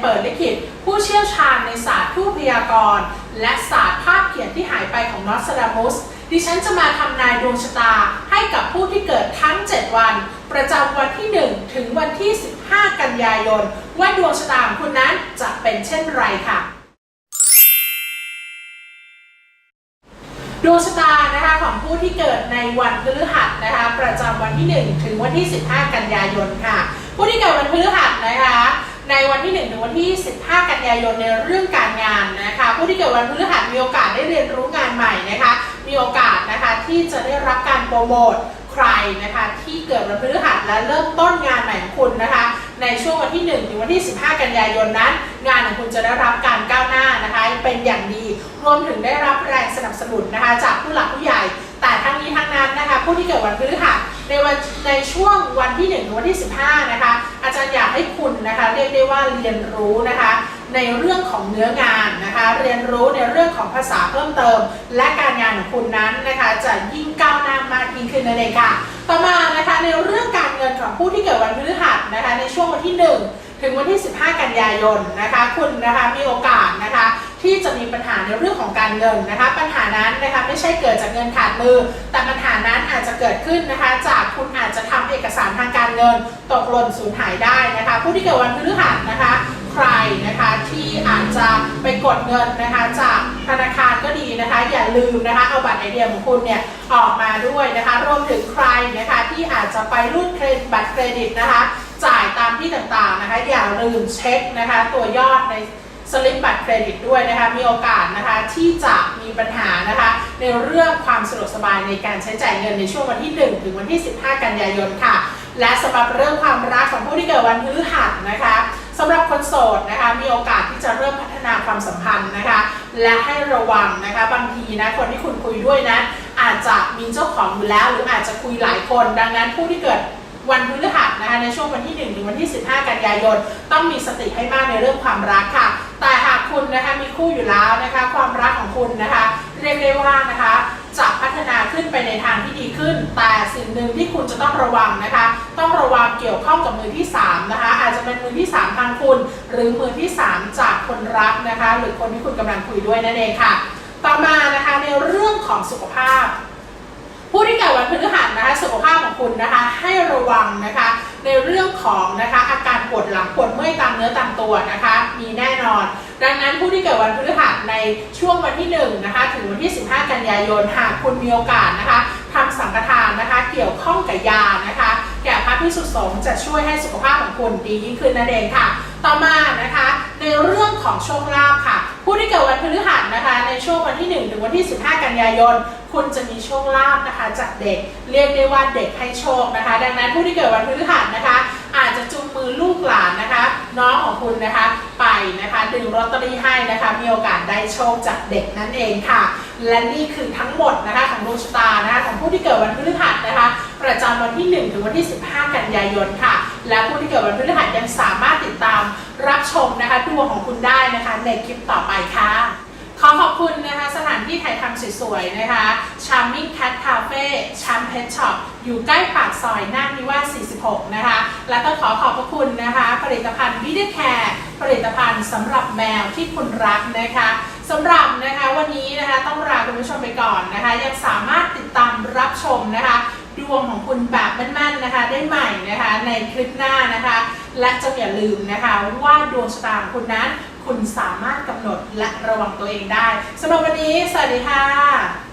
เปิดดิฉันผู้เชี่ยวชาญในศาสตร์ผู้พยากรณ์ และศาสตร์ภาพเขียนที่หายไปของนอสตราดามุสดิฉันจะมาทำนายดวงชะตาให้กับผู้ที่เกิดทั้ง 7 วัน ประจำวันที่ 1 ถึงวันที่ 15 กันยายน ว่าดวงชะตาของคุณนั้นจะเป็นเช่นไรค่ะดวงชะตานะคะของผู้ที่เกิดในวันพฤหัสนะคะประจำวันที่ 1 ถึงวันที่ 15 กันยายนค่ะ ผู้ที่เกิดวันพฤหัสนะคะ ในวันที่ 1 ถึงวันที่ 15 กันยายนในเรื่องการงานนะคะผู้ที่เกิดวันพฤหัสมีโอกาสได้เรียนรู้งานใหม่นะคะมีโอกาสนะคะที่จะได้รับการโปรโมทใครนะคะที่เกิดวันพฤหัสและเริ่มต้นงานใหม่ของคุณนะคะในช่วงวันที่1ถึงวันที่ 15 กันยายนนั้น งานของคุณจะได้รับการก้าวหน้านะคะเป็นอย่างดีรวมถึงได้รับแรงสนับสนุนนะคะจากผู้หลักผู้ใหญ่ แต่ทั้งนี้ทั้งนั้นนะคะผู้ที่เกิดวันพฤหัสในวันในช่วงวันที่1ถึงวันที่ 15 นะคะ อาจารย์อยากให้คุณนะคะเรียกได้ว่าเรียนรู้นะคะในเรื่องของเนื้องานนะคะ เรียนรู้ในเรื่องของภาษาเพิ่มเติม และการงานของคุณนั้นนะคะจะยิ่งก้าวหน้ามากยิ่งขึ้นนั่นเองค่ะ ต่อมานะคะในเรื่องการเงินของผู้ที่เกิดวันพฤหัสนะคะในช่วงวันที่ 1 ถึงวันที่ 15 กันยายนนะคะ คุณนะคะมีโอกาสนะคะที่จะ มีปัญหาในเรื่องของการเงินนะคะ ปัญหานั้นนะคะไม่ใช่เกิดจากเงินขาดมือ แต่ปัญหานั้นอาจจะเกิดขึ้นนะคะ จากคุณอาจจะทำเอกสารทางการเงิน ตกหล่นสูญหายได้นะคะ ผู้ที่เกิดวันพฤหัสนะคะใครนะคะที่อาจจะไปกดเงินนะคะจากธนาคารก็ดีนะคะ อย่าลืมนะคะเอาบัตรไอเดียของคุณเนี่ยออกมาด้วยนะคะรวมถึงใครนะคะที่อาจจะไปรูดเครดิตบัตรเครดิตนะคะ จ่ายตามที่ต่างๆนะคะ อย่าลืมเช็คนะคะ ตัวยอดใน สลิปบัตรเครดิตด้วยนะคะมีโอกาสนะคะที่จะมีปัญหานะคะในเรื่องความสะดวกสบายในการใช้จ่ายเงินในช่วงวันที่ 1 ถึงวันที่ 15 กันยายนค่ะ และสำหรับเรื่องความรักของผู้ที่เกิดวันพฤหัสนะคะสำหรับคนโสดนะคะมีโอกาสที่จะเริ่มพัฒนาความสัมพันธ์นะคะ และให้ระวังนะคะบางทีนะคนที่คุณคุยด้วยนะอาจจะมีเจ้าของอยู่แล้ว หรืออาจจะคุยหลายคน ดังนั้นผู้ที่เกิด วันพฤหัสนะคะในช่วงวันที่ 1 ถึงวันที่ 15 กันยายน ต้องมีสติให้มากในเรื่องความรักค่ะ แต่หากคุณนะคะมีคู่อยู่แล้วนะคะความรักของคุณนะคะเรียกได้ว่านะคะจะพัฒนาขึ้นไปในทางที่ดีขึ้น แต่สิ่งหนึ่งที่คุณจะต้องระวังนะคะ ต้องระวังเกี่ยวข้องกับมือที่3นะคะ อาจจะเป็นมือที่ 3 ทางคุณ หรือมือที่ 3 จากคนรักนะคะ หรือคนที่คุณกำลังคุยด้วยนั่นเองค่ะ ต่อมานะคะในเรื่องของสุขภาพ ผู้ที่เกิดวันพฤหัสนะคะสุขภาพ คุณนะคะให้ระวังนะคะ ในเรื่องของนะคะอาการปวดหลังปวดเมื่อยตามเนื้อตามตัวนะคะ มีแน่นอน ดังนั้นผู้ที่เกิดวันพฤหัสในช่วงวันที่1นะคะถึงวันที่ 15 กันยายนหากคุณมีโอกาสนะคะทำสังฆทานนะคะ เกี่ยวข้องกับยานะคะแก่พระพิสุสงฆ์จะช่วยให้สุขภาพของคุณดียิ่งขึ้นนั่นเองค่ะ ต่อมานะคะ ในเรื่องของโชคลาภค่ะ ผู้ที่เกิดวันพฤหัสนะคะ ในช่วงวันที่ 1 ถึงวันที่ 15 กันยายน คุณจะมีโชคลาภนะคะ จากเด็กเรียกได้ว่าเด็กให้โชคนะคะ ดังนั้นผู้ที่เกิดวันพฤหัสนะคะ อาจจะจูงมือลูกหลานนะคะ น้องของคุณนะคะไปนะคะดึงลอตเตอรี่ให้นะคะมีโอกาสได้โชคจากเด็กนั่นเองค่ะ และนี่คือทั้งหมดนะคะของดวงชะตานะคะของผู้ที่เกิดวันพฤหัสนะคะ ประจำวันที่ 1 ถึงวันที่ 15 กันยายนค่ะ และผู้ที่เกิดวันพฤหัสยังสามารถติดตามรับชมนะคะดวงของคุณได้นะคะในคลิปต่อไปค่ะ ขอขอบคุณนะคะสถานที่ถ่ายทำสวยๆนะคะ Charming Cat Cafe Charm Pet Shop อยู่ใกล้ปากซอยนาคนิวาส46 นะคะ แล้วก็ขอขอบพระคุณนะคะ ผลิตภัณฑ์วิดแคร์ผลิตภัณฑ์สำหรับแมวที่คุณรักนะคะสำหรับนะคะวันนี้นะคะต้องลาคุณผู้ชมไปก่อนนะคะ ยังสามารถติดตามรับชมนะคะ ดวงของคุณแบบแม่นๆนะคะ ได้ใหม่นะคะในคลิปหน้านะคะ และจงอย่าลืมนะคะว่าดวงชะตาของคุณนั้น คุณสามารถกำหนดและระวังตัวเองได้สำหรับวันนี้ สวัสดีค่ะ